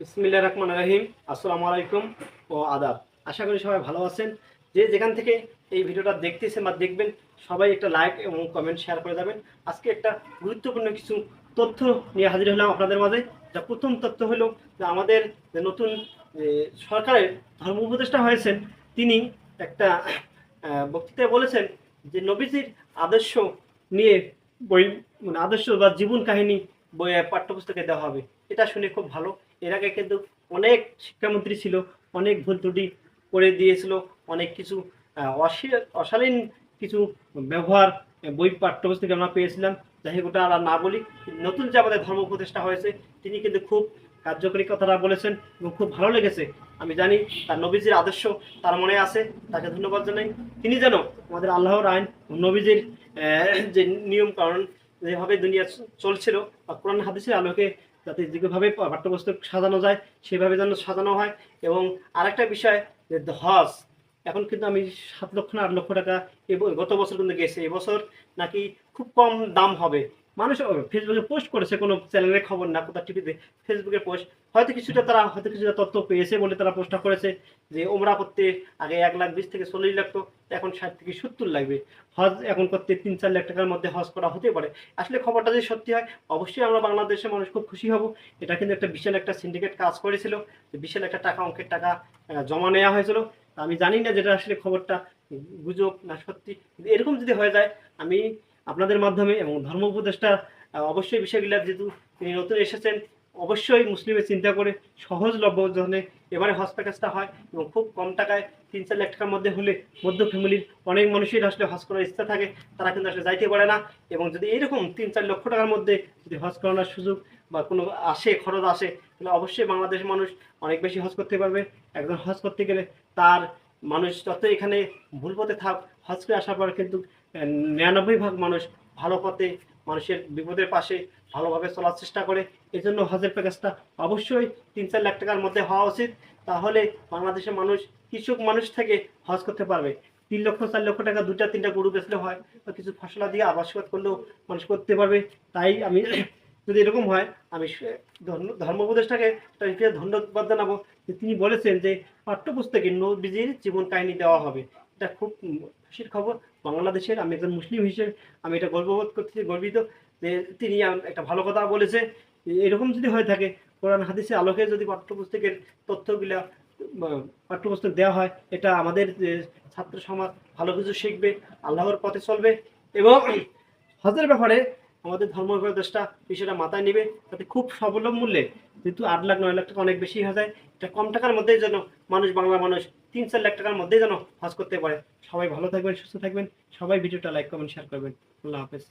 বিসমিল্লাহ রহমান রাহিম। আসসালামু আলাইকুম ও আদাব। আশা করি সবাই ভালো আছেন। যে যেখান থেকে এই ভিডিওটা দেখতেছেন বা দেখবেন, সবাই একটা লাইক এবং কমেন্ট শেয়ার করে যাবেন। আজকে একটা গুরুত্বপূর্ণ কিছু তথ্য নিয়ে হাজির হলাম আপনাদের মাঝে। যা প্রথম তথ্য হলো যে আমাদের যে নতুন সরকারের ধর্ম উপদেষ্টা হয়েছেন, তিনি একটা বক্তৃতায় বলেছেন যে নবীজির আদর্শ নিয়ে বই মানে আদর্শ বা জীবন কাহিনী বই পাঠ্যপুস্তকে দেওয়া হবে। এটা শুনে খুব ভালো এর আগে কিন্তু অনেক শিক্ষামন্ত্রী ছিল, অনেক ভুল ত্রুটি করে দিয়েছিল, অনেক কিছু অশালীন কিছু ব্যবহার, বই পাঠ্যপুস্তকে আমরা পেয়েছিলাম। যাই হোক, ওটা আর না বলি, নতুন যে আমাদের ধর্ম উপদেষ্টা হয়েছে, তিনি কিন্তু খুব কার্যকরী কথাটা বলেছেন এবং খুব ভালো লেগেছে। আমি জানি তার নবীজির আদর্শ তার মনে আছে, তাকে ধন্যবাদ জানাই। তিনি যেন আমাদের আল্লাহর আইন নবীজির যে নিয়ম কারণ যেভাবে দুনিয়া চলছিল বা কোরআন হাদিসের আলোকে যাতে যেভাবে পাঠ্যপুস্তক সাজানো যায়, সেভাবে যেন সাজানো হয়। এবং আরেকটা বিষয়, যে হজ, এখন কিন্তু আমি সাত লক্ষ না আট লক্ষ টাকা গত বছর কিন্তু গেছে। এবছর নাকি খুব কম দাম হবে। মানুষ ফেসবুকে পোস্ট করেছে, কোনো চ্যানেলের খবর না, কোথাও টিভিতে ফেসবুকে পোস্ট হয়তো কিছুটা তারা, হয়তো কিছুটা তথ্য পেয়েছে বলে তারা পোস্টটা করেছে, যে ওমরা করতে আগে এক লাখ বিশ থেকে চল্লিশ লাগতো এখন ষাট থেকে সত্তর লাগবে। হজ এখন করতে তিন চার লাখ টাকার মধ্যে হজ করা হতে পারে। আসলে খবরটা যদি সত্যি হয়, অবশ্যই আমরা বাংলাদেশের মানুষ খুব খুশি হব। এটা কিন্তু একটা বিশাল একটা সিন্ডিকেট কাজ করেছিল, যে বিশাল একটা টাকা, অঙ্কের টাকা জমা নেওয়া হয়েছিল। আমি জানি না যেটা আসলে খবরটা, গুজব না সত্যি। এরকম যদি হয়ে যায়, আমি আপনাদের মাধ্যমে এবং ধর্ম উপদেষ্টা অবশ্যই বিষয়গুলো যেহেতু তিনি নতুন এসেছেন, অবশ্যই মুসলিমের চিন্তা করে সহজলভ্য জনে এবারে হজ প্যাকেজটা হয় এবং খুব কম টাকায় তিন চার লাখ টাকার মধ্যে হলে মধ্য ফ্যামিলির অনেক মানুষের আসলে হজ করার ইচ্ছা থাকে, তারা কিন্তু আসলে যাইতে পারে না এবং যদি এরকম তিন চার লক্ষ টাকার মধ্যে যদি হজ করানোর সুযোগ বা কোনো আসে, খরচ আসে, তাহলে অবশ্যই বাংলাদেশের মানুষ অনেক বেশি হজ করতে পারবে। একজন হজ করতে গেলে তার মানুষ যত এখানে ভুল পথে থাক, হজ করে আসার পর কিন্তু নিরানব্বই ভাগ মানুষ ভালো পথে মানুষের বিপদের পাশে ভালোভাবে চলার চেষ্টা করে। এই জন্য হজের প্যাকেজটা অবশ্যই তিন চার লাখ টাকার মধ্যে হওয়া উচিত। তাহলে বাংলাদেশের মানুষ, কৃষক মানুষ থেকে হজ করতে পারবে। তিন লক্ষ, চার লক্ষ টাকা দুটা তিনটা গরু বেচলে হয়, বা কিছু ফসলা দিয়ে আবাসবাদ করলেও মানুষ করতে পারবে। তাই আমি যদি এরকম হয়, আমি ধর্ম- রীতিতে ধন্যবাদ জানাব যে তিনি বলেছেন যে পাঠ্যপুস্তকে নবীজির জীবন কাহিনী দেওয়া হবে। এটা খুব খুশির খবর। বাংলাদেশের আমি একজন মুসলিম হিসেবে আমি এটা গর্ববোধ করতেছি গর্বিত যে তিনি একটা ভালো কথা বলেছে। এরকম যদি হয়ে থাকে, কোরআন হাদিসের আলোকে যদি পাঠ্যপুস্তকের তথ্যগুলা পাঠ্যপুস্তক দেওয়া হয়, এটা আমাদের ছাত্র সমাজ ভালো কিছু শিখবে, আল্লাহর পথে চলবে এবং হজের ব্যাপারে আমাদের ধর্ম উপদেষ্টা বিষয়টা মাথায় নেবে, তাতে খুব স্বাবলম্বূল্যে যেহেতু আট লাখ, নয় লাখ টাকা অনেক বেশি হয়ে যায়, এটা কম টাকার মধ্যেই যেন মানুষ বাংলা মানুষ তিন চার লাখ টাকার মধ্যেই যেন হজ করতে পারে। সবাই ভালো থাকবেন, সুস্থ থাকবেন, সবাই ভিডিওটা লাইক করবেন শেয়ার করবেন। আল্লাহ হাফেজ।